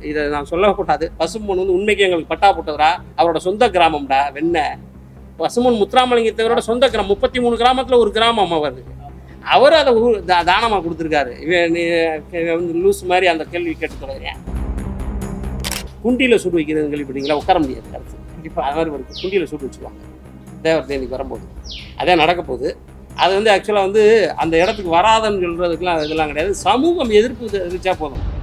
இதை நான் சொல்லக்கூடாது. பசும்பொன் வந்து உண்மைக்கு எங்களுக்கு பட்டா போட்டதுடா அவரோட சொந்த கிராமம்டா வெண்ண. பசுமன் முத்துராமலிங்கத்தவரோட சொந்த கிராமம் முப்பத்தி மூணு கிராமத்தில் ஒரு கிராமம் அவர் அவர் அதை ஊ- தா- தானமா கொடுத்துருக்காரு. இவன் லூஸ் மாதிரி அந்த கேள்வி கேட்டு தொடங்குறேன் குண்டியில் சுடு வைக்கிறது கேள்விப்பட்டீங்களா உட்கார முடியாது கருத்து கண்டிப்பாக அது மாதிரி இருக்கு குண்டியில் சுட்டு வச்சுருவாங்க. தேவர் தேனிக்கு வரும்போது. அதே நடக்க போகுது. அது வந்து ஆக்சுவலாக வந்து அந்த இடத்துக்கு வராதன்னு சொல்கிறதுக்கெலாம் இதெல்லாம் கிடையாது. சமூகம் எதிர்ப்பு தெரிவிச்சா போதும்.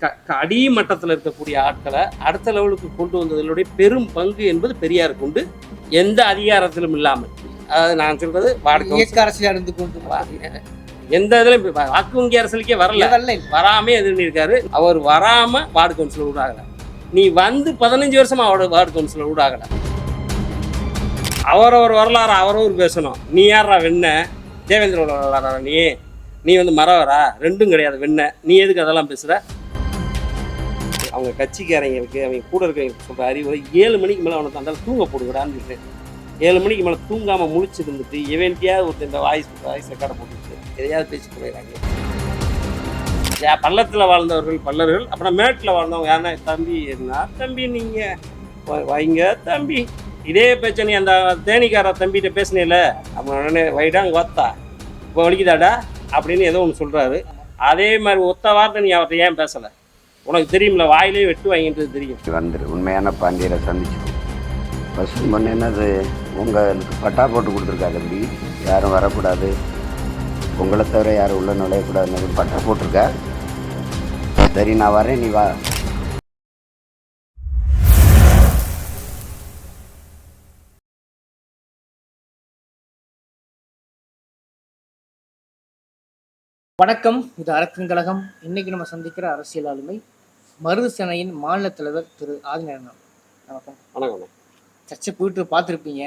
க க- அடிமட்டத்தில் இருக்கக்கூடிய ஆட்களை அடுத்த லெவலுக்கு கொண்டு வந்ததனுடைய பெரும் பங்கு என்பது பெரியாருக்கு உண்டு எந்த அதிகாரத்திலும் இல்லாமல். அதாவது நான் சொல்றது கவுன்சிலர். இயக்க அரசியல் இருந்து கொண்டு எந்த இதுலையும் வாக்கு வங்கி அரசியலுக்கே வரல. வராமே எது பண்ணியிருக்காரு அவர் வராம வார்டு கவுன்சிலர் ஊடாகல நீ வந்து பதினஞ்சு வருஷமா அவரோட வார்டு கவுன்சிலர் ஊடாகல அவரவர் வரலாறு அவரவர் பேசணும். நீ யாரா வெண்ண? தேவேந்திர வரலாறா நீ? நீ வந்து மறவரா? ரெண்டும் கிடையாது வெண்ண. நீ எதுக்கு அதெல்லாம் பேசுற? அவங்க கட்சிக்காரங்களுக்கு அவங்க கூட இருக்கிறவங்க சொல்கிற அறிவுரை ஏழு மணிக்கு மேலே அவனை தந்தாலும் தூங்க போடுகிறான்னு சொல்றேன் ஏழு மணிக்கு மேலே தூங்காமல் முழிச்சிருந்துட்டு இவன்ட்டியாவது ஒருத்தர் இந்த வாய்ஸ் வாய்ஸ் ரெக்கார்டை போட்டுட்டு எதையாவது பேசி போயிடறாங்க. பள்ளத்தில் வாழ்ந்தவர்கள் பல்லர்கள் அப்புறம் மேட்டில் வாழ்ந்தவங்க யாருன்னா தம்பி என்ன தம்பி நீங்கள் வைங்க தம்பி. இதே பேச்ச நீ அந்த தேனிக்கார தம்பிகிட்ட பேசினேல அவன் உடனே வைடாங்க ஒத்தா இப்போ வலிக்குதாடா? அப்படின்னு ஏதோ ஒன்று சொல்கிறாரு அதே மாதிரி ஒத்த வார்த்தை நீ அவர்கிட்ட ஏன் பேசலை? உனக்கு தெரியும்ல வாயிலே வெட்டு வாங்கின்றது தெரியும். வந்துரு. உண்மையான பாண்டியரை சந்திச்சு பசு பண்ண என்னது? உங்களுக்கு பட்டா போட்டு கொடுத்துருக்கா தம்பி யாரும் வரக்கூடாது. உங்களை தவிர யாரும் உள்ள நுழையக்கூடாதுன்னு பட்டா போட்டிருக்கா? சரி நான் வரேன். நீ வா. வணக்கம். இது அரசின் கழகம். இன்னைக்கு நம்ம சந்திக்கிற அரசியல் ஆளுமை மருதுசேனையின் மாநில தலைவர் திரு ஆதிநாராயணன். வணக்கம். வணக்கம். சர்ச்சை போயிட்டு பார்த்துருப்பீங்க.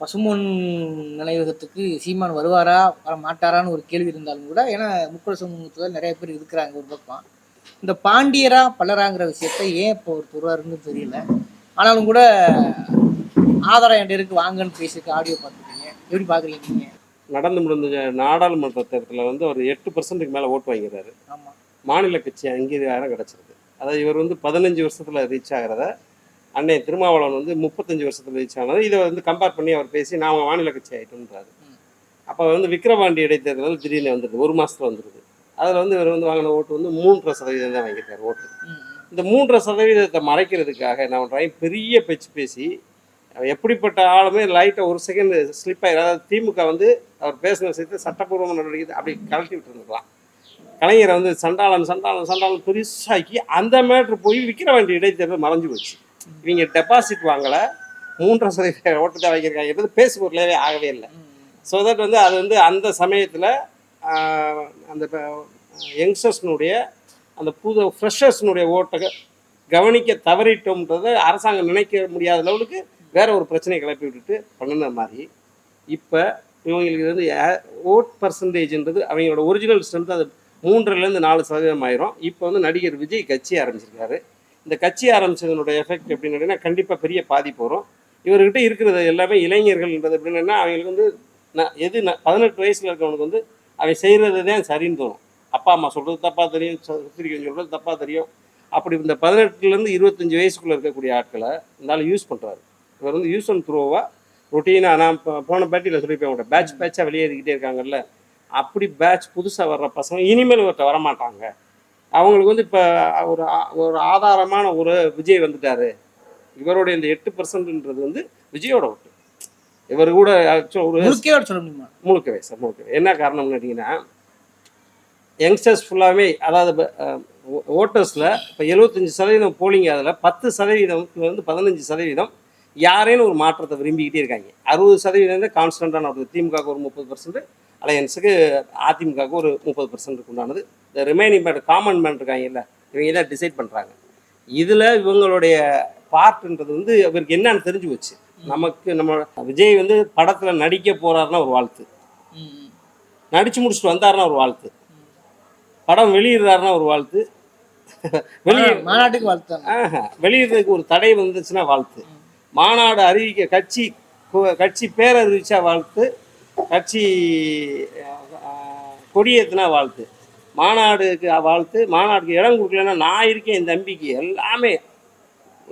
பசுமொன் நினைவகத்துக்கு சீமான் வருவாரா வர மாட்டாரான்னு ஒரு கேள்வி இருந்தாலும் கூட ஏன்னா முக்குள சமூகத்தில் நிறைய பேர் இருக்கிறாங்க ஒரு பக்கம். இந்த பாண்டியரா பல்லராங்கிற விஷயத்த ஏன் இப்போ ஒரு வருவாருன்னு தெரியல. ஆனாலும் கூட ஆதாரம் என்கிட்ட இருக்கு வாங்கன்னு பேசிட்டு ஆடியோ பார்த்துருக்கீங்க. எப்படி பார்க்குறீங்க நீங்கள் நடந்து முடிந்த நாடாளுமன்ற தேர்தலில் வந்து ஒரு எட்டு பர்சன்ட்டுக்கு மேலே ஓட்டு வாங்கிறாரு ஆமாம் மாநில கட்சி அங்கீகாரம் கிடச்சிருக்கு. அதாவது இவர் வந்து பதினஞ்சு வருஷத்தில் ரீச் ஆகிறத அன்னை திருமாவளவன் வந்து முப்பத்தஞ்சு வருஷத்தில் ரீச் ஆனது. இதை வந்து கம்பேர் பண்ணி அவர் பேசி நான் மாநில கட்சி ஆகிட்டோன்றாரு அப்போ வந்து விக்ரவாண்டி இடைத்தேர்தல் திடீர்னு வந்துடுது ஒரு மாதத்தில் வந்துடுது அதில் வந்து இவர் வந்து வாங்கின ஓட்டு வந்து மூன்றரை சதவீதம் தான் வாங்கியிருக்காரு ஓட்டு. இந்த மூன்றரை சதவீதத்தை மறைக்கிறதுக்காக நான் பண்ணுறேன் பெரிய பேச்சு பேசி எப்படிப்பட்ட ஆளுமே லைட்டை ஒரு செகண்ட் ஸ்லிப் ஆகி அதாவது திமுக வந்து அவர் பேசின விஷயத்தை சட்டப்பூர்வமாக நடவடிக்கை அப்படி கலட்டி விட்டுருந்துக்கலாம் கலைஞரை வந்து சண்டாளன் சண்டாளன் சண்டாளன் பெருசாக்கி அந்த மேட்ரு போய் விற்கிற வேண்டிய இடைத்தேர்தல் மறைஞ்சு போச்சு. இவங்க டெபாசிட் வாங்கலை. மூன்றரை சதவீத ஓட்டத்தை வைக்கிறாங்க என்பது பேசுபொருளாகவே ஆகவே இல்லை. ஸோ தட் வந்து அது வந்து அந்த சமயத்தில் அந்த யங்ஸ்டர்ஸ்னுடைய அந்த புது ஃப்ரெஷர்ஸ்னுடைய ஓட்டை கவனிக்க தவறிட்டோம்ன்றதை அரசாங்கம் நினைக்க முடியாத லெவலுக்கு வேற ஒரு பிரச்சனையை கிளப்பி விட்டுட்டு பண்ணின மாதிரி. இப்போ இவங்களுக்கு வந்து ஓட் பர்சன்டேஜ்ன்றது அவங்களோட ஒரிஜினல் ஸ்ட்ரென்த் அது மூன்றுலேருந்து நாலு சதவீதம் ஆயிரும். இப்போ வந்து நடிகர் விஜய் கட்சி ஆரம்பிச்சிருக்காரு. இந்த கட்சி ஆரம்பிச்சதனுடைய எஃபெக்ட் எப்படின்னு கேட்டிங்கன்னா கண்டிப்பாக பெரிய பாதிப்பு வரும் இவர்கிட்ட இருக்கிறது எல்லாமே இளைஞர்கள்ன்றது எப்படின்னா அவங்களுக்கு வந்து நான் எது நான் பதினெட்டு வயசில் இருக்கவனுக்கு வந்து அவன் செய்கிறது தான் சரின்னு தோணும். அப்பா அம்மா சொல்கிறது தப்பாக தெரியும் சுத்திரிக்கன் சொல்கிறது தப்பாக தெரியும். அப்படி இந்த பதினெட்டுலேருந்து இருபத்தஞ்சி வயசுக்குள்ளே இருக்கக்கூடிய ஆட்களை இருந்தாலும் யூஸ் பண்ணுறாரு இவர் வந்து யூஸ் அண்ட் த்ரோவாக ரொட்டீனாக நான் இப்போ போன பேட்டியில் சொல்லியிருப்பேன் உங்கள்கிட்ட. பேட்ச் பேட்சாக வெளியேறிக்கிட்டே இருக்காங்கல்ல. அப்படி பேட்ச் புதுசாக வர்ற பசங்க இனிமேல் ஒருத்த வரமாட்டாங்க. அவங்களுக்கு வந்து இப்போ ஒரு ஒரு ஆதாரமான ஒரு விஜய் வந்துட்டாரு. இவருடைய இந்த எட்டு பர்சன்ட்ன்றது வந்து விஜயோட ஓட்டு. இவர் கூட ஒரு சொல்ல முடியுமா? முழுக்கவே சார் முழுக்கவே. என்ன காரணம்னு கேட்டிங்கன்னா யங்ஸ்டர்ஸ் ஃபுல்லாகவே அதாவது ஓட்டர்ஸில் இப்போ எழுபத்தஞ்சி சதவீதம் போலிங் அதில் பத்து சதவீதம்ல வந்து பதினஞ்சு சதவீதம் யாரேன்னு ஒரு மாற்றத்தை விரும்பிக்கிட்டே இருக்காங்க. அறுபது சதவீதம் தான் கான்ஸ்டண்ட்டான ஒரு திமுகவுக்கு ஒரு முப்பது பர்சன்ட் அலையன்ஸுக்கு அதிமுகவுக்கு ஒரு முப்பது பர்சன்ட் உண்டானது. இந்த ரிமைனிங் பேட் காமன் மேன் இருக்காங்கல்ல இவங்க தான் டிசைட் பண்ணுறாங்க இதில் இவங்களுடைய பார்ட்ன்றது வந்து அவருக்கு என்னன்னு தெரிஞ்சு போச்சு. நமக்கு நம்ம விஜய் வந்து படத்தில் நடிக்க போகிறாருன்னா ஒரு வாழ்த்து. நடிச்சு முடிச்சுட்டு வந்தாருன்னா ஒரு வாழ்த்து. படம் வெளியிடுறாருன்னா ஒரு வாழ்த்து. வெளியே மாநாட்டுக்கு வாழ்த்தாங்க ஆஹா, வெளியிடுறதுக்கு ஒரு தடை வந்துச்சுன்னா வாழ்த்து. மாநாடு அறிவிக்க கட்சி கட்சி பேர் அறிவிச்சா வாழ்த்து. கட்சி கொடியேற்றினா வாழ்த்து. மாநாடுக்கு வாழ்த்து. மாநாடுக்கு இடம் கொடுக்கலன்னா நான் இருக்கேன் என் தம்பிக்கு. எல்லாமே.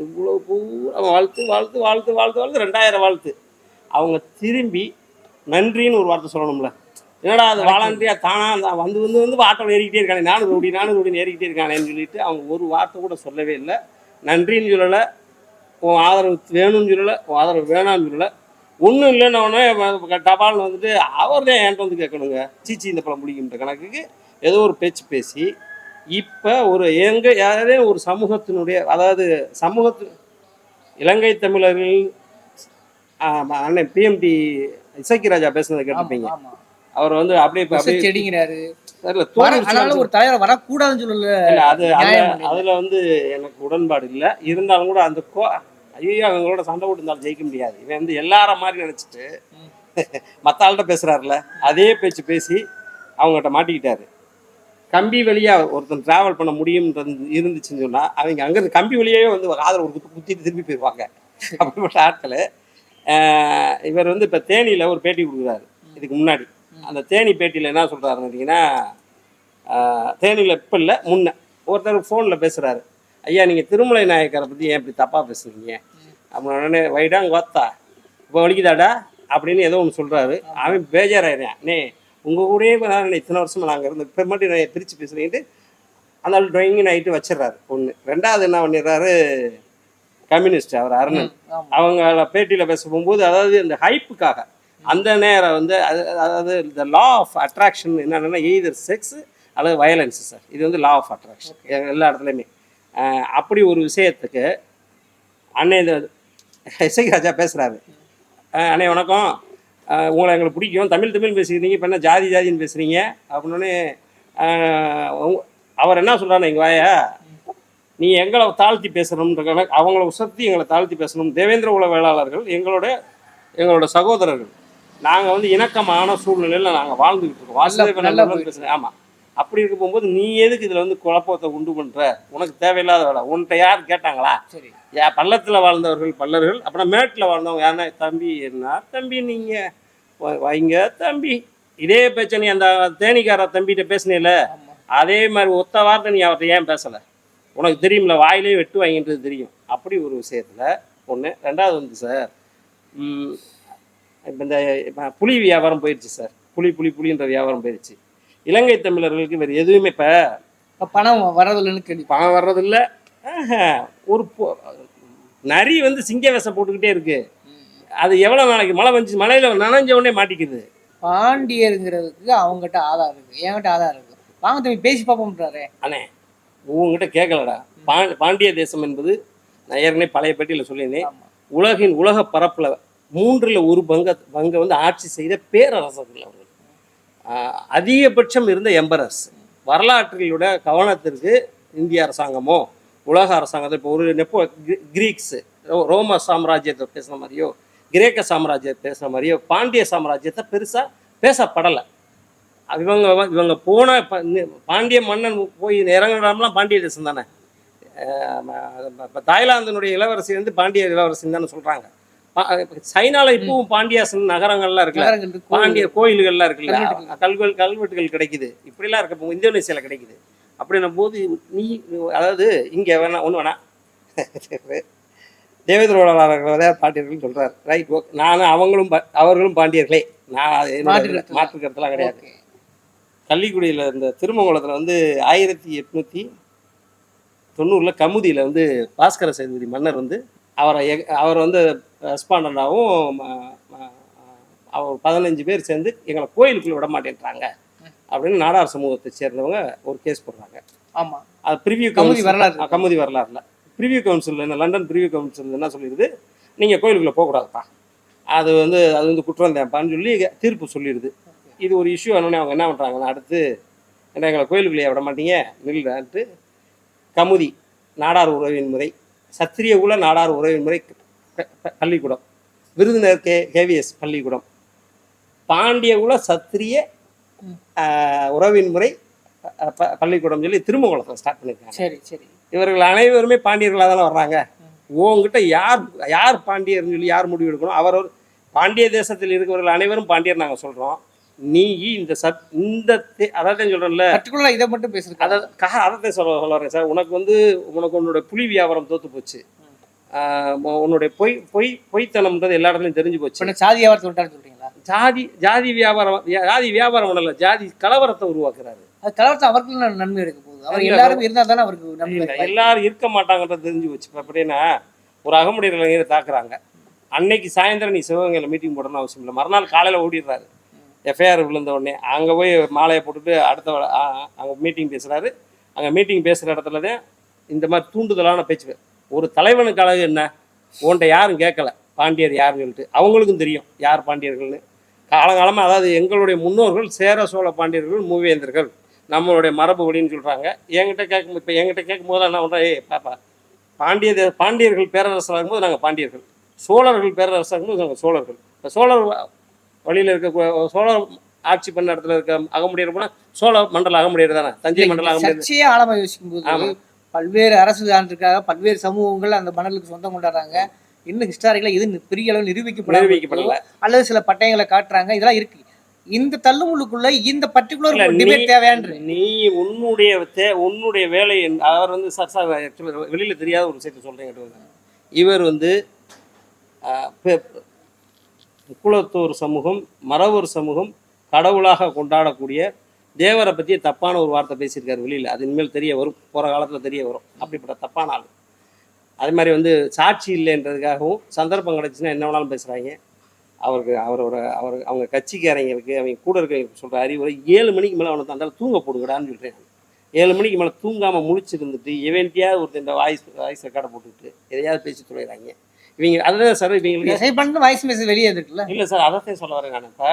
இவ்வளோ பூரா வாழ்த்து வாழ்த்து வாழ்த்து வாழ்த்து வாழ்த்து. ரெண்டாயிரம் வாழ்த்து. அவங்க திரும்பி நன்றின்னு ஒரு வார்த்தை சொல்லணும்ல. என்னடா அது வாலண்டியா தானா வந்து வந்து வந்து ஆட்டோவில் ஏறிக்கிட்டே இருக்கானே. நானும் ரூடி நானும் ரூடின்னு ஏறிக்கிட்டே இருக்கானேன்னு சொல்லிட்டு அவங்க ஒரு வார்த்தை கூட சொல்லவே இல்லை. நன்றின்னு சொல்லலை. உன் ஆதரவு வேணும்னு சொல்லலை. உன் ஆதரவு வேணாம்னு சொல்லலை. ஒன்றும் இல்லைன்னொடனே டபால்னு வந்துட்டு அவர் தான் என்கிட்ட வந்து கேட்கணுங்க. சீச்சி இந்த பழம் பிடிக்குன்ற கணக்குக்கு ஏதோ ஒரு பேச்சு பேசி இப்போ ஒரு எங்க யாரே ஒரு சமூகத்தினுடைய அதாவது சமூகத்து இலங்கை தமிழர்கள் அண்ணன் பிஎம்டி இசக்கி ராஜா பேசுனதை கேட்டிருப்பீங்க. அவர் வந்து அப்படியே அப்படியே செடிங்கிறாரு. ஒரு தலைவர் வரக்கூடாதுன்னு சொல்லல. அது. அதுல வந்து எனக்கு உடன்பாடு இல்லை. இருந்தாலும் கூட அந்த கோ ஐயோ அவங்களோட சண்டை போட்டு இருந்தாலும் ஜெயிக்க முடியாது. இவன் வந்து எல்லார மாதிரி நினச்சிட்டு மற்ற ஆள்கிட்ட பேசுகிறாருல அதே பேச்சு பேசி அவங்ககிட்ட மாட்டிக்கிட்டாரு. கம்பி வழியாக ஒருத்தன் ட்ராவல் பண்ண முடியும்ன்றது இருந்துச்சுன்னு சொன்னால் அவங்க அங்கேருந்து கம்பி வழியாகவே வந்து ஆதரவு ஒரு குத்து குத்திட்டு திரும்பி போயிடுவாங்க அப்படிப்பட்ட ஆட்கள். இவர் வந்து இப்போ தேனியில் ஒரு பேட்டி கொடுக்குறாரு இதுக்கு முன்னாடி. அந்த தேனி பேட்டியில் என்ன சொல்கிறாருன்னு பார்த்தீங்கன்னா தேனியில் இப்போ இல்லை முன்ன. ஒருத்தர் ஃபோனில் பேசுகிறாரு ஐயா நீங்கள் திருமலை நாயக்கரை பற்றி ஏன் இப்படி தப்பாக பேசுறீங்க? அப்படின்னு உடனே வைடாங்க வாத்தா. இப்போ வலிக்குதாடா? அப்படின்னு ஏதோ ஒன்று சொல்கிறாரு அவன் பேஜாராயிடுறான் நே உங்கள் கூடயே நான் இத்தனை வருஷமா நாங்கள் இருந்து இப்போ மட்டும் நான் பிரித்து பேசுகிறேன்ட்டு அந்த ஆள் ட்ராயிங் நைட்டு வச்சிடுறாரு. ஒன்று ரெண்டாவது என்ன பண்ணிடுறாரு? கம்யூனிஸ்ட் அவர் அருணன். அவங்கள பேட்டியில் பேச போகும்போது அதாவது இந்த ஹைப்புக்காக அந்த நேரம் வந்து அது- அதாவது இந்த லா ஆஃப் அட்ராக்ஷன் என்னன்னா எய்தர் செக்ஸ் அல்லது வயலன்ஸ் சார் இது வந்து லா ஆஃப் அட்ராக்ஷன் எல்லா இடத்துலையுமே. அப்படி ஒரு விஷயத்துக்கு அண்ணே இந்த இசை ராஜா பேசுகிறாரு அண்ணே வணக்கம். உங்களை எங்களுக்கு பிடிக்கும். தமிழ் தமிழ் பேசிக்கிறீங்க இப்போ என்ன ஜாதி ஜாதின்னு பேசுகிறீங்க அப்படின்னு அவர் என்ன சொல்கிறாரு எங்கள் வாயா? நீ எங்களை தாழ்த்தி பேசணும்ன்ற கணக்கு அவங்கள உசர்த்தி எங்களை தாழ்த்தி பேசணும். தேவேந்திர உல வேளாளர்கள் எங்களோட எங்களோட சகோதரர்கள். நாங்கள் வந்து இணக்கமான சூழ்நிலையில் நாங்கள் வாழ்ந்துகிட்டு இருக்கோம். வாசுதேவ நல்லா நல்ல பேசுகிறேன் ஆமாம் அப்படி இருக்க போகும்போது நீ எதுக்கு இதில் வந்து குழப்பத்தை உண்டு பண்ணுற உனக்கு தேவையில்லாத வேலை. உன்கிட்ட யார் கேட்டாங்களா? சரி. யா பள்ளத்தில் வாழ்ந்தவர்கள் பல்லர்கள் அப்புறம் மேட்டில் வாழ்ந்தவங்க யாருன்னா தம்பி என்ன? தம்பி நீங்கள் வைங்க தம்பி. இதே பேச்சை நீ அந்த தேனிக்கார தம்பிகிட்ட பேசினேல? அதே மாதிரி ஒத்த வார்த்தை நீ அவர்கிட்ட ஏன் பேசலை? உனக்கு தெரியும்ல வாயிலே வெட்டு வாங்கின்றது தெரியும். அப்படி ஒரு விஷயத்தில் ஒன்று ரெண்டாவது வந்து சார் இப்போ இந்த புலி வியாபாரம் போயிடுச்சு சார். புலி புலி புலின்ற வியாபாரம் போயிடுச்சு இலங்கை தமிழர்களுக்கு வேறு எதுவுமே இப்போ பணம் வரதில்லைன்னு கேள்வி. பணம் வர்றதில்ல. ஒரு நரி வந்து சிங்க வேஷம் போட்டுக்கிட்டே இருக்கு. அது எவ்வளோ நாளைக்கு? மழை வந்துச்சு மழையில் நனைஞ்ச உடனே மாட்டிக்குது. பாண்டியருங்கிறதுக்கு அவங்ககிட்ட ஆதாரம் இருக்கு. என்கிட்ட ஆதாரம் இருக்கு. வாங்க தம்பி பேசி பார்ப்போம்ன்றாரு அண்ணே உங்ககிட்ட கேட்கலடா. பா பாண்டிய தேசம் என்பது நான் ஏற்கனவே பழைய பெட்டியில் சொல்லியிருந்தேன். உலகின் உலக பரப்பில் மூன்றில் ஒரு பங்க பங்கை வந்து ஆட்சி செய்த பேரரசர்கள் ஆஹ் அதிகபட்சம் இருந்த எம்பரஸ் வரலாற்றிலோட கவனத்திற்கு இந்திய அரசாங்கமோ உலக அரசாங்கத்தை இப்போ ஒரு நெப்போ கிரீக்ஸு ரோம சாம்ராஜ்யத்தை பேசுன மாதிரியோ கிரேக்க சாம்ராஜ்யத்தை பேசுன மாதிரியோ பாண்டிய சாம்ராஜ்யத்தை பெருசாக பேசப்படலை. இவங்க இவங்க போன பாண்டிய மன்னன் போய் இறங்குறாமலாம் பாண்டிய தேசம் தானே. இப்போ தாய்லாந்தினுடைய இளவரசி வந்து பாண்டிய இளவரசின்னு தானே சொல்கிறாங்க சைனால இப்பவும் பாண்டியாசன் நகரங்கள்லாம் இருக்குல்ல? பாண்டிய கோயில்கள்லாம் இருக்குல்ல. கல்வெல் கல்வெட்டுகள் கிடைக்குது. இப்படிலாம் இருக்க போது இந்தோனேசியாவில் கிடைக்குது. அப்படின்னும் போது நீ அதாவது இங்கே வேணா ஒன்று வேணா. தேவேந்திரோட பாண்டியர்கள் சொல்றாரு. ரைட் ஓகே நானும் அவங்களும் அவர்களும் பாண்டியர்களே. நான் அது என்னோட மாற்று கருத்து மாற்று கருத்துலாம் கிடையாது. கள்ளிக்குடியில் இந்த திருமங்கலத்தில் வந்து ஆயிரத்தி எட்நூற்றி தொண்ணூறில் கமுதியில் வந்து பாஸ்கர சேதுபதி மன்னர் வந்து அவரை எ- அவர் வந்து ரெஸ்பாண்டண்டாகவும் அவர் பதினஞ்சு பேர் சேர்ந்து எங்களை கோயிலுக்குள்ள விட மாட்டேன்றாங்க. அப்படின்னு நாடார் சமூகத்தை சேர்ந்தவங்க ஒரு கேஸ் போடுறாங்க. ஆமா. அது ப்ரிவியூ கமுதி வரலாறு. கமுதி வரலாறுல. ப்ரிவியூ கவுன்சில் என்ன லண்டன் ப்ரிவியூ கவுன்சில் என்ன சொல்லிடுது? நீங்கள் கோயிலுக்குள்ளே போகக்கூடாதுப்பா. அது வந்து அது வந்து குற்றம் தான்ப்பான்னு சொல்லி தீர்ப்பு சொல்லிடுது. இது ஒரு இஷ்யூ ஆனோடனே அவங்க என்ன பண்ணுறாங்கன்னா அடுத்து என்ன எங்களை கோயிலுக்குள்ளேயே விட மாட்டீங்க நில்றான்ட்டு கமுதி நாடார் உறவின் முறை சத்திரிய குல நாடார் உறவின் முறை பள்ளிக்கூடம். விருதுநகர் கே கேவிஎஸ் பள்ளிக்கூடம். பாண்டிய குல சத்திரிய உறவின் முறை பள்ளிக்கூடம் சொல்லி திருமங்கலத்தில் ஸ்டார்ட் பண்ணியிருக்காங்க சரி சரி. இவர்கள் அனைவருமே பாண்டியர்களாக தானே வர்றாங்க. உங்ககிட்ட யார் யார் பாண்டியர்னு சொல்லி யார் முடிவு எடுக்கணும்? அவர் பாண்டிய தேசத்தில் இருக்கிறவர்கள் அனைவரும் பாண்டியர் நாங்கள் சொல்கிறோம் நீ இந்த சத் இந்த தே- அதான் சொல்றேன்ல. பர்டிகுலரா இதை மட்டும் பேசுறது அதை அதைத்தான் சொல்ல சொல்ல வரேன் சார். உனக்கு வந்து உனக்கு உன்னோட புலி வியாபாரம் தோத்து போச்சு. உன்னுடைய பொய் பொய் பொய்த்தனம்ன்றது எல்லா இடத்துலையும் தெரிஞ்சு போச்சு. சாதி வியாபாரத்தை விட்டான்னு சொல்றீங்களா? ஜாதி ஜாதி வியாபாரம் ஜாதி வியாபாரம் பண்ணல ஜாதி கலவரத்தை உருவாக்குறாரு. அது கலவரத்தை அவருக்கு நன்- நன்மை எடுக்க போகுது. அவர் எல்லாரும் இருந்தா தானே அவருக்கு நன்மை. எல்லாரும் இருக்க மாட்டாங்கன்றது தெரிஞ்சு போச்சு. இப்ப அப்படின்னா ஒரு அகமுடைய இளைஞரை தாக்குறாங்க. அன்னைக்கு சாயந்தரம் நீ சிவகங்கையில் மீட்டிங் போடணும்னு அவசியம் இல்லை. மறுநாள் காலையில் ஓடிடுறாரு. எஃப்ஐஆர் விழுந்த உடனே அங்கே போய் மாலையை போட்டுட்டு அடுத்த அங்கே மீட்டிங் பேசுகிறாரு அங்கே மீட்டிங் பேசுகிற இடத்துல தான் இந்த மாதிரி தூண்டுதலான பேச்சு ஒரு தலைவனுக்கு அழகு என்ன? உன்கிட்ட யாரும் கேட்கல. பாண்டியர் யாருன்னு சொல்லிட்டு? அவங்களுக்கும் தெரியும் யார் பாண்டியர்கள்னு. காலங்காலமாக அதாவது எங்களுடைய முன்னோர்கள் சேர சோழ பாண்டியர்கள் மூவேந்தர்கள். நம்மளுடைய மரபு வழின்னு சொல்கிறாங்க என்கிட்ட கேட்கும் இப்போ என்கிட்ட கேட்கும் போது என்ன பண்ணுறேன் ஏய் பாப்பா பாண்டிய பாண்டியர்கள் பேரரசராக இருக்கும்போது நாங்கள் பாண்டியர்கள். சோழர்கள் பேரரசராக இருக்கும்போது நாங்கள் சோழர்கள். இப்போ சோழர் வழியில் இருக்க சோழர் ஆட்சி பண்ண இடத்துல இருக்க அகமுடையர் போனால் சோழ மண்டல அகமுடையர் தானே? தஞ்சை மண்டல அகமுடையர் சர்ச்சையே ஆழமா யோசிக்கும் போது ஆமா. பல்வேறு அரசு சான்றுக்காக பல்வேறு சமூகங்கள் அந்த மணலுக்கு சொந்தம் கொண்டாடுறாங்க. இன்னும் ஹிஸ்டாரிக்கலா இது பெரிய அளவு நிரூபிக்கப்படல. அல்லது சில பட்டயங்களை காட்டுறாங்க. இதெல்லாம் இருக்கு. இந்த தள்ளுமுள்ளுக்குள்ள இந்த பர்டிகுலர் டிபேட் நீ- தேவையான்று. நீ உன்னுடைய உன்னுடைய வேலை அவர் வந்து சார் சார் ஆக்சுவலாக வெளியில் தெரியாத ஒரு விஷயத்தை சொல்கிறேன் இவர் வந்து குலத்தோர் சமூகம் மறவர் சமூகம் கடவுளாக கொண்டாடக்கூடிய தேவரை பற்றி தப்பான ஒரு வார்த்தை பேசியிருக்காரு வெளியில். அது இனிமேல் தெரிய வரும். போகிற காலத்தில் தெரிய வரும். அப்படிப்பட்ட தப்பான ஆள். அதே மாதிரி வந்து சாட்சி இல்லைன்றதுக்காகவும் சந்தர்ப்பம் கிடச்சுன்னா என்ன வேணாலும் பேசுகிறாங்க அவருக்கு அவரோட அவர் அவங்க கட்சிக்காரங்களுக்கு அவங்க கூட இருக்கிறவங்களுக்கு சொல்கிற அறிவுரை ஏழு மணிக்கு மேலே அவனை தந்தாலும் தூங்க போடுங்கடான்னு சொல்கிறேன் ஏழு மணிக்கு மேலே தூங்காமல் முழிச்சிருந்துட்டு இவன்ட்டியாவது ஒருத்தர் இந்த வாய்ஸ் வாய்ஸ் ரெக்கார்டை போட்டுக்கிட்டு எதையாவது பேசி துறையிறாங்க இவங்க அதுதான் சார் இவங்களுக்கு வாய்ஸ் மெசேஜ் வெளியே இருக்குல்ல இல்லை சார் அதைத்தான் சொல்ல வரேன் நான். இப்போ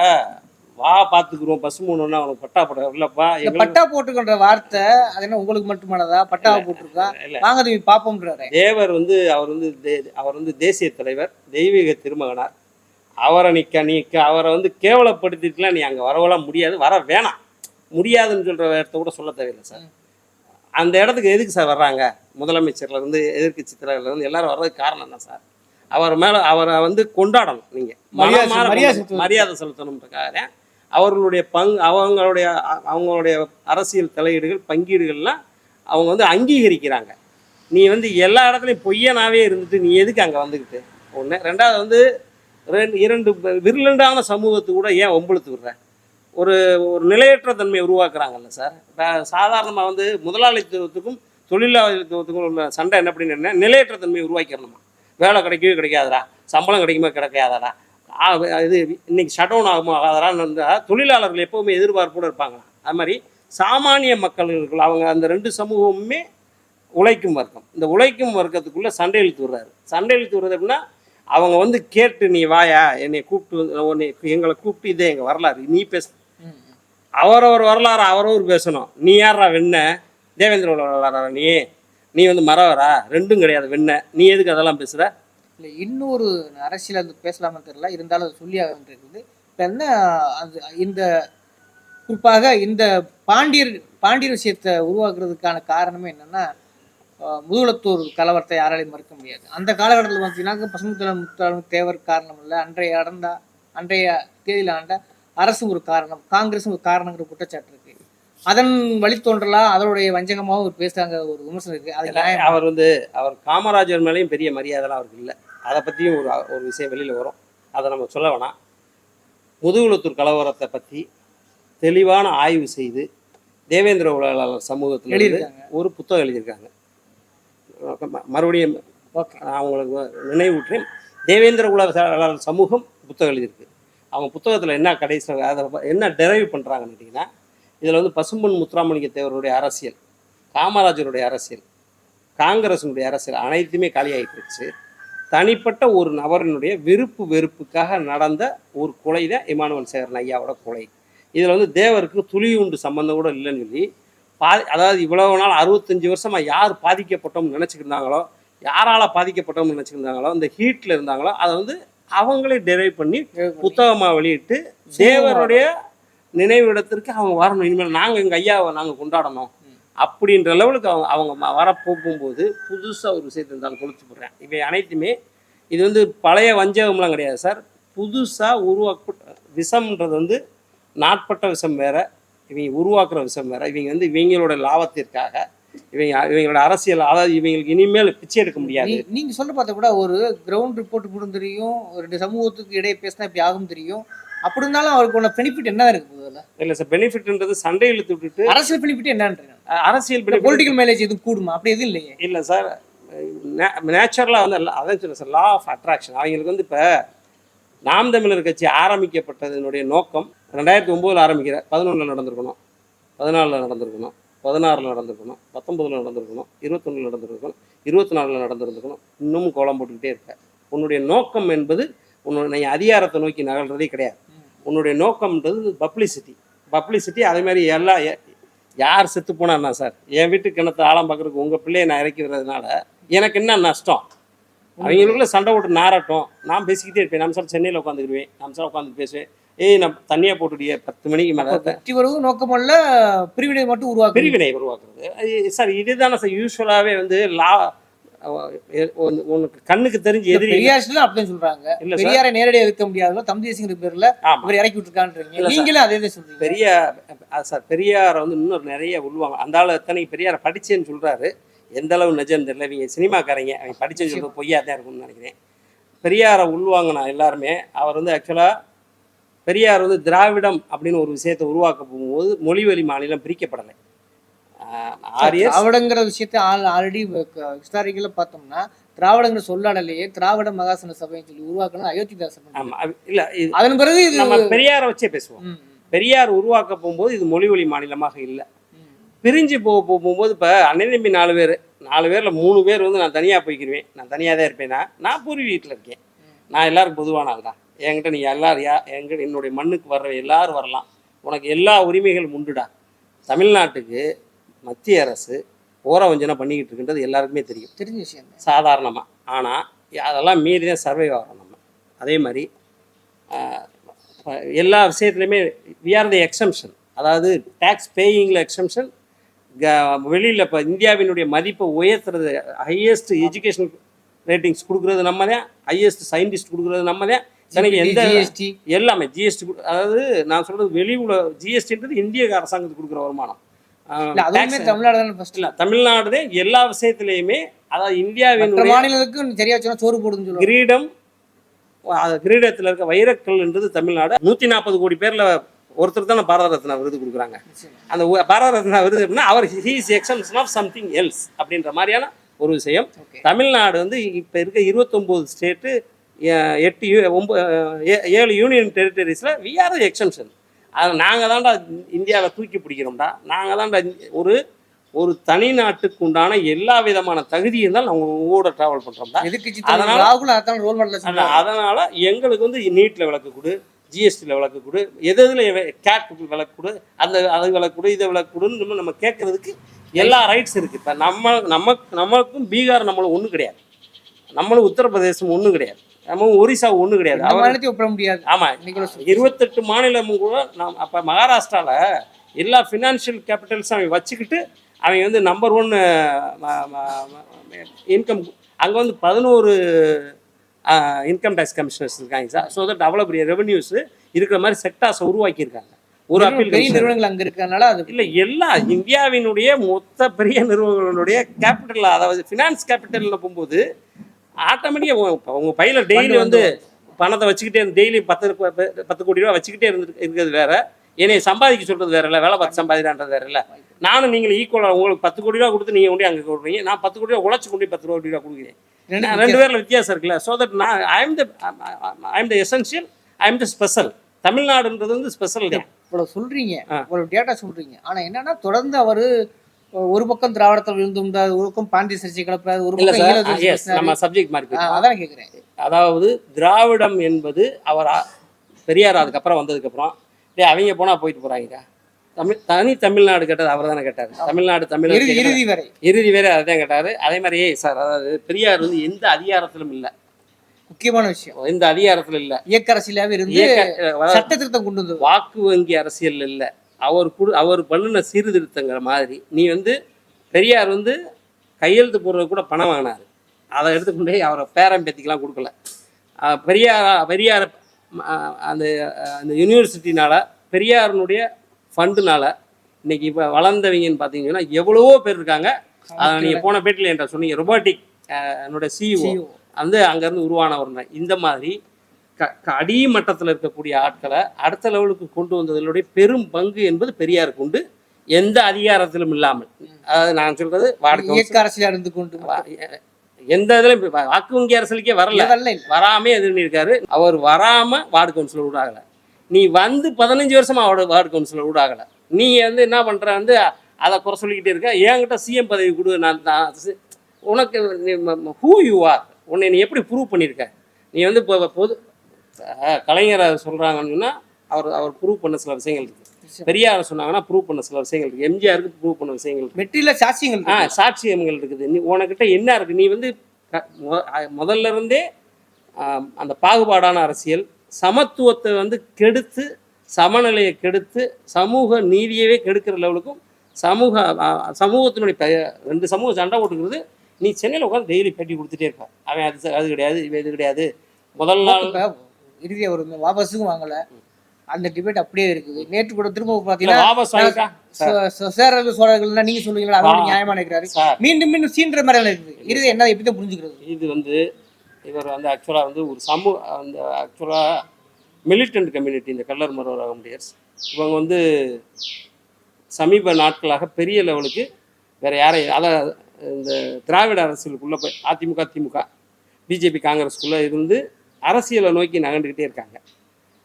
வா பார்த்துக்குருவோம் பசு மூணுன்னா அவனுக்கு பட்டா போட இல்லைப்பா இந்த பட்டா போட்டுக்கின்ற வார்த்தை அது என்ன உங்களுக்கு மட்டுமானதா? பட்டாவை போட்டிருக்கா? வாங்க தம்பி பாப்போம்ன்றாரு. தேவர் வந்து அவர் வந்து அவர் வந்து தேசிய தலைவர் தெய்வீக திருமகனார். அவரை நிக்க நீக்க அவரை வந்து கேவலப்படுத்திட்டுலாம் நீ அங்கே வரவெல்லாம் முடியாது வர வேணாம். முடியாதுன்னு சொல்கிற இடத்த கூட சொல்ல தேவையில்லை சார். அந்த இடத்துக்கு எதுக்கு சார் வர்றாங்க? முதலமைச்சர்ல இருந்து எதிர்க்கட்சி தலைவர்ல இருந்து எல்லாரும் வர்றதுக்கு காரணம் என்ன சார்? அவர் மேலே அவரை வந்து கொண்டாடணும் நீங்கள். மரியாதை செலுத்தணுன்றக்காக அவர்களுடைய பங்கு அவங்களுடைய அவங்களுடைய அரசியல் தலையீடுகள் பங்கீடுகள்லாம் அவங்க வந்து அங்கீகரிக்கிறாங்க. நீ வந்து எல்லா இடத்துலையும் பொய்யனாவே இருந்துட்டு நீ எதுக்கு அங்கே வந்துக்கிட்டு ஒன்று ரெண்டாவது வந்து ரெண்டு இரண்டு விரலண்டான சமூகத்து கூட ஏன் ஒம்பளுத்து விடுற? ஒரு ஒரு நிலையற்ற தன்மையை உருவாக்குறாங்கல்ல சார். இப்போ சாதாரணமாக வந்து முதலாளித்துவத்துக்கும் தொழிலாளித்துவத்துக்கும் உள்ள சண்டை என்ன அப்படின்னு என்ன? நிலையற்ற தன்மையை உருவாக்கிடணுமா? வேலை கிடைக்கவே கிடைக்காதடா. சம்பளம் கிடைக்குமா கிடைக்காதடா. இது இன்னைக்கு ஷட் டவுன் ஆகுமா? ஆகாதடான்னு வந்தால் தொழிலாளர்கள் எப்போவுமே எதிர்பார்ப்போடு இருப்பாங்க. அது மாதிரி சாமானிய மக்கள் இருக்குல்ல அவங்க அந்த ரெண்டு சமூகமுமே உழைக்கும் வர்க்கம். இந்த உழைக்கும் வர்க்கத்துக்குள்ளே சண்டை இழுத்து விடுறாரு. சண்டை இழுத்து விடுறது அப்படின்னா அவங்க வந்து கேட்டு நீ வாயா? என்னை கூப்பிட்டு வந்து- உன்னை எங்களை கூப்பிட்டு இதே எங்கள் வரலாறு. நீ பேச. அவரவர் வரலாறு அவரவர் பேசணும். நீ யாரா வெண்ண? தேவேந்திர வரலாறா நீ? நீ வந்து மறவரா? ரெண்டும் கிடையாது வெண்ண. நீ எதுக்கு அதெல்லாம் பேசுற? இல்ல இன்னொரு அரசியல் அது பேசலாமான்னு தெரியல இருந்தாலும் அது சொல்லி இருக்குது இப்போ என்ன அந்த இந்த குறிப்பாக இந்த பாண்டியர் பாண்டியர் விஷயத்தை உருவாக்குறதுக்கான காரணமே என்னன்னா அஹ், முதுகுளத்தூர் கலவரத்தை யாராலையும் மறுக்க முடியாது. அந்த காலகட்டத்தில் பார்த்தீங்கன்னா பசுமுத்தல முத்தாளம் தேவர் காரணம் இல்லை அன்றைய அடந்த அன்றைய தேதியில் ஆண்ட அரசும் ஒரு காரணம் காங்கிரஸும் ஒரு காரணங்கிற குற்றச்சாட்டு இருக்கு. அதன் வழித்தோன்றலா அதனுடைய வஞ்சகமாகவும் ஒரு பேசுறாங்க ஒரு விமர்சனம் இருக்கு. அது அவர் வந்து அவர் காமராஜர் மேலேயும் பெரிய மரியாதைலாம் அவருக்கு இல்லை. அதை பற்றியும் ஒரு ஒரு விஷயம் வெளியில் வரும். அதை நம்ம சொல்ல வேணாம். முதுகுளத்தூர் கலவரத்தை பற்றி தெளிவான ஆய்வு செய்து தேவேந்திர உலகாளர் சமூகத்தில் எழுதியிருக்காங்க. ஒரு புத்தகம் எழுதியிருக்காங்க. மறுபடியும் நான் உங்களுக்கு நினைவூற்றேன் தேவேந்திர உலக சமூகம் புத்தகம் எழுதியிருக்கு. அவங்க புத்தகத்தில் என்ன கடைசி அதை என்ன டெரைவ் பண்ணுறாங்கன்னு கேட்டிங்கன்னா இதில் வந்து பசும்பொன் முத்துராமலிங்க தேவருடைய அரசியல் காமராஜருடைய அரசியல் காங்கிரஸினுடைய அரசியல் அனைத்துமே காலியாகிட்டு இருந்துச்சு தனிப்பட்ட ஒரு நபரினுடைய விருப்பு வெறுப்புக்காக நடந்த ஒரு கொலை தான் இமானுவல் சேகரன் ஐயாவோட கொலை. இதில் வந்து தேவருக்கு துளியுண்டு சம்பந்தம் கூட இல்லைன்னு சொல்லி பா அதாவது இவ்வளவு நாள் அறுபத்தஞ்சு வருஷமா யார் பாதிக்கப்பட்டோம்னு நினச்சிக்கிட்டு இருந்தாங்களோ யாரால பாதிக்கப்பட்டோம்னு நினச்சிருந்தாங்களோ இந்த ஹீட்டில் இருந்தாங்களோ அதை வந்து அவங்களே டெரைவ் பண்ணி புத்தகமாக வெளியிட்டு தேவருடைய நினைவிடத்திற்கு அவங்க வரணும். இனிமேல் நாங்கள் எங்கள் ஐயாவை நாங்கள் கொண்டாடணும். அப்படின்ற லெவலுக்கு அவங்க அவங்க வர போகும்போது புதுசாக ஒரு விஷயத்தை இருந்தாலும் கொளுத்து போடுறேன். இவை அனைத்துமே இது வந்து பழைய வஞ்சகம்லாம் கிடையாது சார். புதுசாக உருவாக்கப்பட்ட விஷம்ன்றது வந்து நாட்பட்ட விஷம் வேற இவங்க உருவாக்குற விஷம் வேற. இவங்க வந்து இவங்களோட லாபத்திற்காக இவங்க இவங்களோட அரசியல் அதாவது இவங்களுக்கு இனிமேல் பிச்சை எடுக்க முடியாது. நீங்கள் சொல்ல பார்த்தா கூட ஒரு கிரவுண்ட் ரிப்போர்ட் போடும் தெரியும் ஒரு ரெண்டு சமூகத்துக்கு இடையே பேசினா இப்படி ஆகும் தெரியும். அப்படி இருந்தாலும் அவருக்கு ஒன்று பெனிஃபிட் என்ன இருக்கு போதில் இல்லை சார் பெனிஃபிட்ன்றது சண்டை இழுத்து விட்டுட்டு அரசியல் பெனிஃபிட் என்னன்றாங்க? அஹ், அரசியல் பொலிட்டிக்கல் மைலேஜ் எதுவும் கூடுமா? அப்படி எதுவும் இல்லையே. இல்லை சார் நேச்சுரலாக வந்து அதான் சொல்ல சார் லா ஆஃப் அட்ராக்ஷன் அவங்களுக்கு வந்து இப்போ நாம் தமிழர் கட்சி ஆரம்பிக்கப்பட்டதனுடைய நோக்கம் ரெண்டாயிரத்தி ஒம்போதில் ஆரம்பிக்கிற பதினொன்றில் நடந்திருக்கணும். பதினாலில் நடந்திருக்கணும். பதினாறில் நடந்திருக்கணும். பத்தொம்பதில் நடந்திருக்கணும். இருபத்தொன்னில் நடந்திருக்கணும். இருபத்தி நாலில் நடந்திருந்துக்கணும் இன்னமும் கோலம் போட்டுக்கிட்டே இருக்க. உன்னுடைய நோக்கம் என்பது உன்னோட நீ அதிகாரத்தை நோக்கி நகல்றதே கிடையாது. உன்னுடைய நோக்கம்ன்றது பப்ளிசிட்டி பப்ளிசிட்டி அதே மாதிரி எல்லா யார் செத்து போனான்னா சார் என் வீட்டு கிணத்து ஆழம் பார்க்குறதுக்கு உங்கள் பிள்ளையை நான் இறக்கி விடுறதுனால எனக்கு என்ன நஷ்டம்? அவங்களுக்குள்ள சண்டை போட்டு நாரட்டும். நான் பேசிக்கிட்டே இருப்பேன். நம்ம சார் சென்னையில் உட்காந்துக்கிடுவேன். நம்ம சார் உட்காந்து பேசுவேன். ஏய் நான் தண்ணியாக போட்டுடியே பத்து மணிக்கு மேலே. வெற்றி வருவது நோக்கமல்ல பிரிவினை மட்டும் உருவாக்கு பிரிவினை உருவாக்குறது. சார் இதுதானே சார் யூஸ்வலாகவே வந்து லா உனக்கு கண்ணுக்கு தெரிஞ்சு எதிரி பெரியார் அப்படிதான் சொல்றாங்க. இல்ல. பெரியாரை நேரடியாக இருக்க முடியாத தம் தேசிங்கிற பேர்ல இவர் இறக்கி விட்டுருக்கான்றீங்க. நீங்களும் அதே தான் சொல்றீங்க. பெரிய சார் பெரியாரை வந்து இன்னும் நிறைய உள்வாங்க. அந்த ஆள் எத்தனை பெரியாரை படிச்சேன்னு சொல்றாரு. எந்த அளவு நிஜம் தெரியல. இவங்க சினிமாக்காரங்க. அவங்க படிச்சேன்னு சொல்றது பொய்யா தான் இருக்கும்னு நினைக்கிறேன். பெரியாரை உள்வாங்கினா எல்லாருமே அவர் வந்து ஆக்சுவலாக பெரியார் வந்து திராவிடம் அப்படின்னு ஒரு விஷயத்தை உருவாக்க போகும்போது மொழிவழி மாநிலம் பிரிக்கப்படலை. ஆஹ் ஆரியர் திராவிடங்கிற விஷயத்தை ஆல்ரெடி ஹிஸ்டாரிக்கல பார்த்தோம்னா திராவிடங்கிற சொல்லாடலையே திராவிட மகாசன சபைன்னு சொல்லி உருவாக்கணும் அயோத்திதாசன் பண்ணாரு. ஆமா அது- இல்ல அதன் பிறகு நம்ம பெரியாரை வச்சே பேசுவோம். பெரியார் உருவாக்க போகும்போது இது மொழிவழி மாநிலமாக இல்லை. பிரிஞ்சு போக போகும்போது இப்போ அண்ணன் தம்பி நாலு பேர் நாலு பேரில் மூணு பேர் வந்து நான் தனியாக போய்க்கிருவேன். நான் தனியாக தான் இருப்பேனா. நான் பூர்வீ வீட்டில் இருக்கேன். நான் எல்லாருக்கும் பொதுவான ஆள் தான். என்கிட்ட நீ எல்லாரும் யா என்கிட்ட என்னுடைய மண்ணுக்கு வர்ற எல்லாரும் வரலாம். உனக்கு எல்லா உரிமைகளும் உண்டுடா. தமிழ்நாட்டுக்கு மத்திய அரசு ஓர வஞ்சனை பண்ணிக்கிட்டு இருக்கின்றது எல்லாருக்குமே தெரியும். தெரிஞ்ச விஷயம் சாதாரணமாக ஆனால் அதெல்லாம் மீறி தான் சர்வைவ் ஆகிறோம் நம்ம. அதே மாதிரி எல்லா விஷயத்துலையுமே வி ஆர் தி எக்ஸம்ஷன் அதாவது டேக்ஸ் பேயிங்கில் எக்ஸம்ஷன் வெளியில் இப்போ இந்தியாவினுடைய மதிப்பை உயர்த்துறது ஹையஸ்ட் எஜுகேஷன் ரேட்டிங்ஸ் கொடுக்குறது நம்ம தான் ஹையஸ்ட் சயின்டிஸ்ட் கொடுக்குறது நம்ம தான் எனக்கு எந்த ஜிஎஸ்டி எல்லாமே ஜிஎஸ்டி அதாவது நான் சொல்றது வெளி உல ஜிஎஸ்டின்றது இந்திய அரசாங்கத்துக்கு கொடுக்குற வருமானம். அதுவுமே தமிழ்நாடு தானே ஃபர்ஸ்ட் இல்லை தமிழ்நாடு எல்லா விஷயத்துலையுமே அதாவது மற்ற இந்தியாவினுடைய மாநிலத்துக்கு சரியா சொன்னா சோறு போடுன்னு சொல்லுவாங்க. கிரீடம் கிரீடத்தில் இருக்க வைரக்கல்ன்றது தமிழ்நாடு. நூற்றி நாற்பது கோடி பேரில் ஒருத்தர் தானே பாரத ரத்னா விருது கொடுக்குறாங்க. அந்த பாரத ரத்னா விருது அப்படின்னா அவர் he's exemption of something else அப்படின்ற மாதிரியான ஒரு விஷயம். தமிழ்நாடு வந்து இப்போ இருக்க இருபத்தொம்போது ஸ்டேட்டு எட்டு யூ ஒம்பது ஏழு யூனியன் டெரிட்டரிஸில் வி ஆர் எக்ஸம்ஷன் அதை நாங்கள் தான்டா இந்தியாவை தூக்கி பிடிக்கிறோம்டா. நாங்கள் தான்டா ஒரு ஒரு தனி நாட்டுக்கு உண்டான எல்லா விதமான தகுதி இருந்தாலும் நாங்கள் உங்களோட ட்ராவல் பண்ணுறோம்டா எதிர்க்கட்சி அதனால- தலைவர் ராகுல் அதான் ரோல் மாடல் ஆனா, அதனால எங்களுக்கு வந்து நீட்டில் விளக்கு கொடு ஜிஎஸ்டியில் விளக்கு கொடு எது எதில் கேட்டுக்கு விளக்கு கொடு அந்த அது விளக்கு கொடு இதை விளக்கு கொடுன்னு நம்ம- கேட்கறதுக்கு எல்லா ரைட்ஸ் இருக்கு. இப்போ நம்ம நம்ம நமக்கும் பீகார் நம்மளும் ஒன்றும் கிடையாது. நம்மளும் உத்தரப்பிரதேசம் ஒன்றும் கிடையாது. நம்ம ஒரிசா ஒன்றும் கிடையாது. அவர் ஒப்பிட முடியாது. ஆமாம் இருபத்தெட்டு மாநிலமும் கூட நாம் அப்போ மகாராஷ்டிராவில் எல்லா ஃபினான்ஷியல் கேபிட்டல்ஸும் அவன் வச்சுக்கிட்டு அவன் வந்து நம்பர் ஒன் இன்கம் அங்கே வந்து பதினோரு இன்கம் டேக்ஸ் கமிஷனர்ஸ் இருக்காங்க சார் ஸோ தட் பெரிய ரெவன்யூஸ் இருக்கிற மாதிரி செக்டார்ஸை உருவாக்கியிருக்காங்க. ஒரு அப்பீல் பெரிய நிறுவனங்கள் அங்க இருக்கறனால அது இல்லை எல்லா இந்தியாவினுடைய மொத்த பெரிய நிறுவனங்களுடைய கேபிட்டல் அதாவது ஃபினான்ஸ் கேபிட்டலில் போகும்போது ஆட்டோமேட்டிக்காக உங்கள் பையில டெய்லி வந்து பணத்தை வச்சுக்கிட்டே டெய்லி பத்து பத்து கோடி ரூபா வச்சுக்கிட்டே இருந்து இருக்கிறது வேற. என்னை சம்பாதிக்க சொல்றது வேற இல்லை வேலை பார்த்து சம்பாதிக்கிறான்றது வேற இல்லை. நானும் நீங்கள் ஈக்குவலாக உங்களுக்கு பத்து கோடி ரூபா கொடுத்து நீங்கள் கொண்டு அங்கே கொடுக்குறீங்க நான் பத்து கோடி ரூபா உழைச்சி கொண்டு பத்து கோடி ரூபா கொடுக்குறேன். ரெண்டு பேரில் வித்தியாசம் இருக்குல்ல. ஸோ தட் நான் I am the I am the essential I am the special தமிழ்நாடுன்றது வந்து ஸ்பெஷல் சொல்றீங்க. ஆ. இவ்வளவு டேட்டா சொல்றீங்க. ஆனா என்னன்னா தொடர்ந்து அவரு ஒரு பக்கம் திராவிடத்தில் விழுந்தும்டாது ஒரு பக்கம் பாண்டிய சர்ச்சை கிளப்புறாரு ஒரு பக்கம் பேசினாரு. நம்ம சப்ஜெக்ட் மாதிரி. அதான் கேக்குறேன். அதாவது திராவிடம் என்பது அவர் பெரியார் அதுக்கப்புறம் வந்ததுக்கப்புறம் டேய் அவங்க போனால் போயிட்டு போகிறாங்க தமிழ் தனி தமிழ்நாடு கேட்டது அவர் தானே கேட்டார். தமிழ்நாடு தமிழ் இறுதி வரை. இறுதி வேற அதை தான் கேட்டார். அதே மாதிரி சார் அதாவது பெரியார் வந்து எந்த அதிகாரத்திலும் இல்லை. முக்கியமான விஷயம். எந்த அதிகாரத்தில் இல்லை. இயக்க அரசியலாவே இருந்து சட்ட திருத்தம் கொண்டு வந்தது வாக்கு வங்கி அரசியல் இல்லை. அவர் குடு அவர் பண்ணின சீர்திருத்தங்கிற மாதிரி நீ வந்து பெரியார் வந்து கையெழுத்து போடுறது கூட பணம் வாங்கினார். அதை எடுத்துக்கொண்டு அவரை பேரன் பேத்திக்கெலாம் கொடுக்கல பெரியார் பெரியார் அந்த அந்த யூனிவர்சிட்டினால பெரியாருனுடைய ஃபண்டுனால இன்னைக்கு இப்போ வளர்ந்தவங்கன்னு பார்த்தீங்கன்னா எவ்வளவோ பேர் இருக்காங்க. அதை நீங்கள் போன பேட்டில் என்ற சொன்னீங்க. ரொபாட்டிக் என்னோட சிஇஓ. வந்து அங்கேருந்து உருவானவர் இந்த மாதிரி க க- அடிமட்டத்தில் இருக்கக்கூடிய ஆட்களை அடுத்த லெவலுக்கு கொண்டு வந்ததிலுடைய பெரும் பங்கு என்பது பெரியாருக்கு உண்டு. எந்த அதிகாரத்திலும் இல்லாமல். அதாவது நான் சொல்றது இயக்க அரசியலா இருந்து கொண்டு எந்த இதுலையும் வாக்கு வங்கி அரசியலுக்கே வரல. வராமே எது பண்ணியிருக்காரு அவர் வராம வார்டு கவுன்சிலர் ஊடாகல. நீ வந்து பதினஞ்சு வருஷமா வார்டு கவுன்சிலர் ஊடாகல. நீ வந்து என்ன பண்ற? வந்து அதை குறை சொல்லிக்கிட்டே இருக்க. என்கிட்ட சிஎம் பதவி கொடு. நான் நான் உனக்கு ஹூ யூ ஆர் உன்னை நீ எப்படி ப்ரூவ் பண்ணியிருக்க நீ வந்து இப்போ பொது கலைஞரை சொல்றாங்கன்னு சொன்னா அவர் அவர் ப்ரூவ் பண்ண சில விஷயங்கள் இருக்கு. பெரியார் சொன்னாங்கன்னா ப்ரூவ் பண்ண சில விஷயங்கள் இருக்கு. எம்ஜிஆருக்கு ப்ரூவ் பண்ண விஷயங்கள் மெட்ரில சாட்சியங்கள் ஆ. சாட்சியங்கள் இருக்குது. நீ உனக்கிட்ட என்ன இருக்கு? நீ வந்து முதல்ல இருந்தே அந்த பாகுபாடான அரசியல் சமத்துவத்தை வந்து கெடுத்து சமநிலையை கெடுத்து சமூக நீதியவே கெடுக்கிற லெவலுக்கும் சமூக சமூகத்தினுடைய ரெண்டு சமூகம் சண்டை போட்டுக்கிறது. நீ சென்னையில் உட்காந்து டெய்லி பேட்டி கொடுத்துட்டே இருப்ப அவன் அது அது கிடையாது இது கிடையாது. முதல் நாள் இறுதியா ஒரு வாபஸும் வாங்கல. அந்த டிபேட் அப்படியே இருக்குது. நேற்று கூட திரும்ப பாத்தீங்கன்னா வாபஸ் வாங்கிட்டா? சோ- சோ- சேரர்கள் சோழர்கள்னா நீங்க சொல்லுவீங்களா? அவங்க. நியாயமா இருக்கிறாரு. சார். மீண்டும் மீண்டும் சீன்ற மாதிரி இருக்குது இறுதி என்ன எப்படி தான் புரிஞ்சுக்கிறது? இது வந்து இவர் வந்து ஆக்சுவலாக வந்து ஒரு சமூக அந்த ஆக்சுவலாக மிலிட்டன்ட் கம்யூனிட்டி இந்த கல்லர் மரோர் அகமுடியர்ஸ் இவங்க வந்து சமீப நாட்களாக பெரிய லெவலுக்கு வேற யாரையும் அதாவது இந்த திராவிட அரசியலுக்குள்ளே போய் அதிமுக திமுக பிஜேபி காங்கிரஸ்குள்ளே இருந்து அரசியலை நோக்கி நகண்டுக்கிட்டே இருக்காங்க.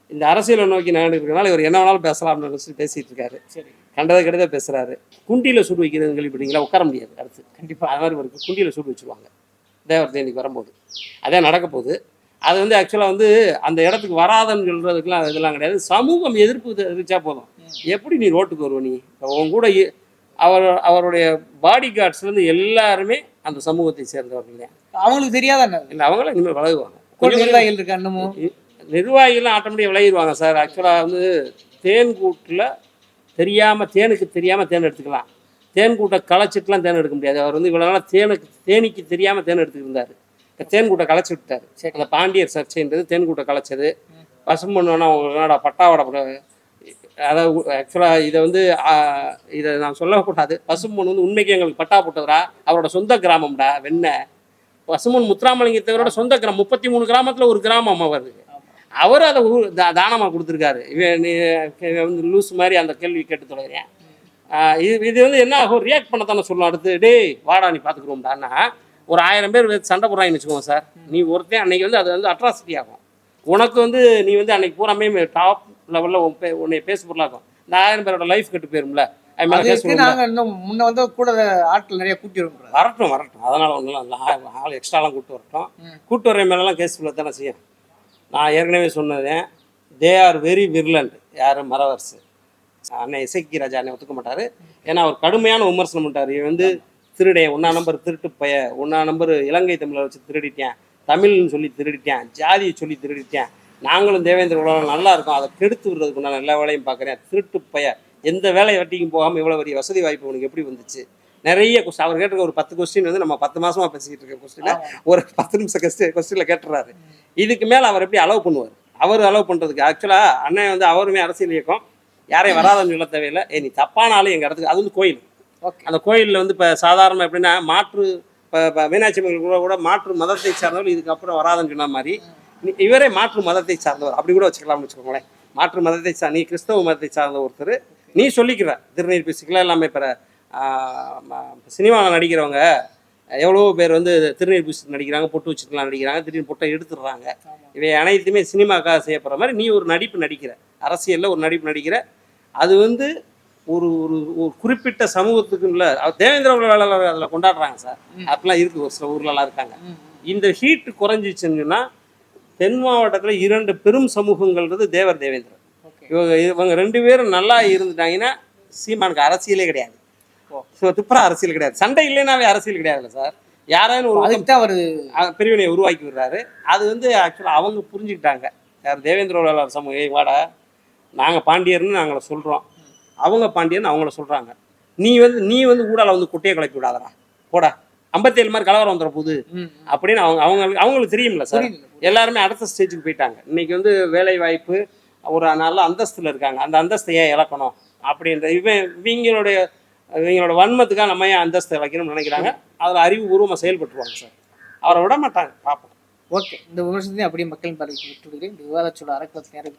இந்த அரசியலை நோக்கி இருக்கனால இவர் என்ன வேணாலும் பேசலாம்னு நினைச்சு பேசிட்டு இருக்காரு. சரி. கண்டதை கண்டதை பேசுறாரு. குண்டியில் சுடு வைக்கிறதுன்னு கேள்விப்பட்டீங்களா உட்கார முடியாது அடுத்து. கண்டிப்பா. அது மாதிரி இவருக்கு குண்டியில் சுட்டு வச்சுருவாங்க. தேவர் தேனிக்கு வரும்போது. அதே நடக்க போகுது. அது வந்து ஆக்சுவலாக வந்து அந்த இடத்துக்கு வராதன்னு சொல்கிறதுக்குலாம் இதெல்லாம் கிடையாது. சமூகம் எதிர்ப்பு தெரிவிச்சா போதும். எப்படி நீ ரோட்டுக்கு வருவ நீ? உன் கூட அவர் அவருடைய பாடி கார்ட்ஸ்லேருந்து எல்லாருமே அந்த சமூகத்தை சேர்ந்தவர்கள் அவங்களுக்கு தெரியாத இல்லை அவங்களும் இனிமேல் கொஞ்சம் நிர்வாகிகள் இருக்கா இன்னமும் நிர்வாகிகள்லாம் ஆட்டோமேட்டிக்காக விலகிடுவாங்க சார். ஆக்சுவலாக வந்து தேன் கூட்டில் தெரியாமல் தேனுக்கு தெரியாமல் தேன் எடுத்துக்கலாம். தேன் கூட்டை களைச்சிட்டுலாம் தேன் எடுக்க முடியாது. அவர் வந்து இவ்வளோ நாளாக தேனுக்கு தேனிக்கு தெரியாமல் தேன் எடுத்துக்கிட்டு இருந்தார். இப்போ தேன் கூட்டை களைச்சி விட்டார். சரி. அந்த பாண்டியர் சர்ச்சைன்றது தேன் கூட்டை களைச்சது. பசும்பொண்ணுனா உங்களுக்கு என்னடா பட்டாவடை போட- அதாவது ஆக்சுவலாக இதை வந்து இதை நான் சொல்லக்கூடாது. பசும்பொன் வந்து உண்மைக்கு எங்களுக்கு பட்டா போட்டவரா? அவரோட சொந்த கிராமம்டா வெண்ணை பசுமன் முத்துராமலிங்கத்தவரோட சொந்த கிராமம் முப்பத்தி மூணு கிராமத்தில் ஒரு கிராமம் அவருக்கு அவர் அதை தானமாக கொடுத்துருக்காரு. இவன் வந்து லூஸ் மாதிரி அந்த கேள்வி கேட்டு தொலைகிறேன் இது இது வந்து என்ன ஆகும்? ரியாக்ட் பண்ண தானே சொல்லணும் அடுத்து டேய் வாடா நீ பார்த்துக்குறோம்டான்னா ஒரு ஆயிரம் பேர் சண்டை போடுறாங்கன்னு வச்சுக்கோங்க சார். நீ ஒருத்தன் அன்னைக்கு வந்து அது வந்து அட்ராசிட்டி ஆகும். உனக்கு வந்து நீ வந்து அன்னைக்கு பூராமே டாப் லெவலில் உன்னை பேச பொருளாகும் இந்த ஆயிரம் பேரோட லைஃப் கெட்டு போயிரும்ல. நாங்க இன்னும் முன்ன வந்து கூட ஆட்கள் நிறைய கூட்டி வரோம் வரட்டும் வரட்டும். அதனால் ஒன்றும் இல்லை. ஆள் எக்ஸ்ட்ராலாம் கூட்டு வரட்டும். கூட்டு வர மேலெல்லாம் கேஸ் ஃபுல்லாக தானே செய்யும். நான் ஏற்கனவே சொன்னதேன் தே ஆர் வெரி விர்லண்ட் யார்? மரவர்ஸ் அண்ணன் இசைக்கி ராஜா அண்ணன் ஒத்துக்க மாட்டார். ஏன்னா அவர் கடுமையான விமர்சனம் பண்ணிட்டார். இவன் வந்து திருடைய ஒன்றா நம்பர் திருட்டு பைய ஒன்றா நம்பர் இலங்கை தமிழை வச்சு திருடிட்டேன். தமிழ்னு சொல்லி திருடிட்டேன். ஜாதியை சொல்லி திருடிட்டேன். நாங்களும் தேவேந்திர உலகம் நல்லா இருக்கோம். அதை கெடுத்து விடுறதுக்கு நான் எல்லா வேலையும் பார்க்குறேன் திருட்டு பைய. எந்த வேலை வட்டிக்கும் போகாமல் இவ்வளோ பெரிய வசதி வாய்ப்பு உனக்கு எப்படி வந்துச்சு? நிறைய கொஸ்டின் அவர் கேட்டிருக்க ஒரு பத்து கொஸ்டின் வந்து நம்ம பத்து மாசமா பேசிக்கிட்டு இருக்க கொஸ்டினை ஒரு பத்து நிமிஷம் கொஸ்டின் கொஸ்டினில் கேட்டுறாரு. இதுக்கு மேலே அவர் எப்படி அலோவ் பண்ணுவார்? அவர் அலோவ் பண்ணுறதுக்கு ஆக்சுவலாக அண்ணன் வந்து அவருமே அரசியல் இயக்கம். யாரையும் வராதன்னு சொல்ல தேவையில்லை. ஏ நீ தப்பான ஆளு எங்கள் இடத்துக்கு அது வந்து கோயில். ஓகே அந்த கோயிலில் வந்து இப்போ சாதாரண எப்படின்னா மாற்று இப்போ மீனாட்சி அம்மன் கூட கூட மாற்று மதத்தை சார்ந்தவர் இதுக்கப்புறம் வராதுன்னு சொன்ன மாதிரி இவரே மாற்று மதத்தை சார்ந்தவர். அப்படி கூட வச்சுக்கலாம்னு வச்சுக்கோங்களேன். மாற்று மதத்தை சார் நீ கிறிஸ்தவ மதத்தை சார்ந்த ஒருத்தர் நீ சொல்லிக்கிற. திருநீர் பிசிக்கலாம் எல்லாமே இப்போ சினிமாவில் நடிக்கிறவங்க எவ்வளவோ பேர் வந்து திருநீர் பூசி நடிக்கிறாங்க பொட்டு வச்சுக்கலாம் நடிக்கிறாங்க திடீர்னு பொட்டை எடுத்துடுறாங்க. இவை அனைத்துமே சினிமாக்காக செய்யப்படுற மாதிரி நீ ஒரு நடிப்பு நடிக்கிற. அரசியலில் ஒரு நடிப்பு நடிக்கிற. அது வந்து ஒரு ஒரு ஒரு குறிப்பிட்ட சமூகத்துக்கு இல்லை. தேவேந்திர வேளாளர் அதில் கொண்டாடுறாங்க சார். அப்படிலாம் இருக்குது ஒரு சில ஊர்லலாம் இருக்காங்க. இந்த ஹீட் குறைஞ்சிச்சுன்னா தென் மாவட்டத்தில் இரண்டு பெரும் சமூகங்கள்ன்றது தேவர் தேவேந்திரன். இவங்க இவங்க ரெண்டு பேரும் நல்லா இருந்துட்டாங்கன்னா சீமானுக்கு அரசியலே கிடையாது. ஸோ துப்புரா அரசியல் கிடையாது. சண்டை இல்லைனாவே அரசியல் கிடையாதுல்ல சார். யாராவது ஒரு அதுக்கு தான் அவர் பிரிவினையை உருவாக்கி விடுறாரு. அது வந்து ஆக்சுவலாக அவங்க புரிஞ்சுக்கிட்டாங்க. யார் தேவேந்திர வேளாளர் சமூகம் ஏய் வாடா. நாங்கள் பாண்டியர்னு நாங்களை சொல்கிறோம் அவங்க பாண்டியர்னு அவங்கள சொல்கிறாங்க நீ வந்து நீ வந்து ஊடால வந்து குட்டையை கிளப்பி விடாதடா. போடா. ஐம்பத்தேழு மாதிரி கலவரம் வந்துட போகுது. அப்படின்னு அவங்க அவங்க அவங்களுக்கு தெரியும்ல சார். எல்லாருமே அடுத்த ஸ்டேஜுக்கு போயிட்டாங்க. இன்னைக்கு வந்து வேலை வாய்ப்பு ஒரு நல்ல அந்தஸ்தில் இருக்காங்க. அந்த அந்தஸ்தை ஏன் இழக்கணும்? அப்படின்ற இவன் இவங்களுடைய இவங்களோட வன்மத்துக்காக நம்ம ஏன் அந்தஸ்தை இழக்கணும்னு நினைக்கிறாங்க? அதில் அறிவுபூர்வமாக செயல்பட்டுருவாங்க சார். அவரை விட மாட்டாங்க பார்ப்போம் ஓகே. இந்த விமர்சனத்தையும் அப்படியே மக்களின் பார்வைக்கு விட்டுவிடுகிறேன். இந்த விவாதச்சோட அறக்கலத்து நேரம்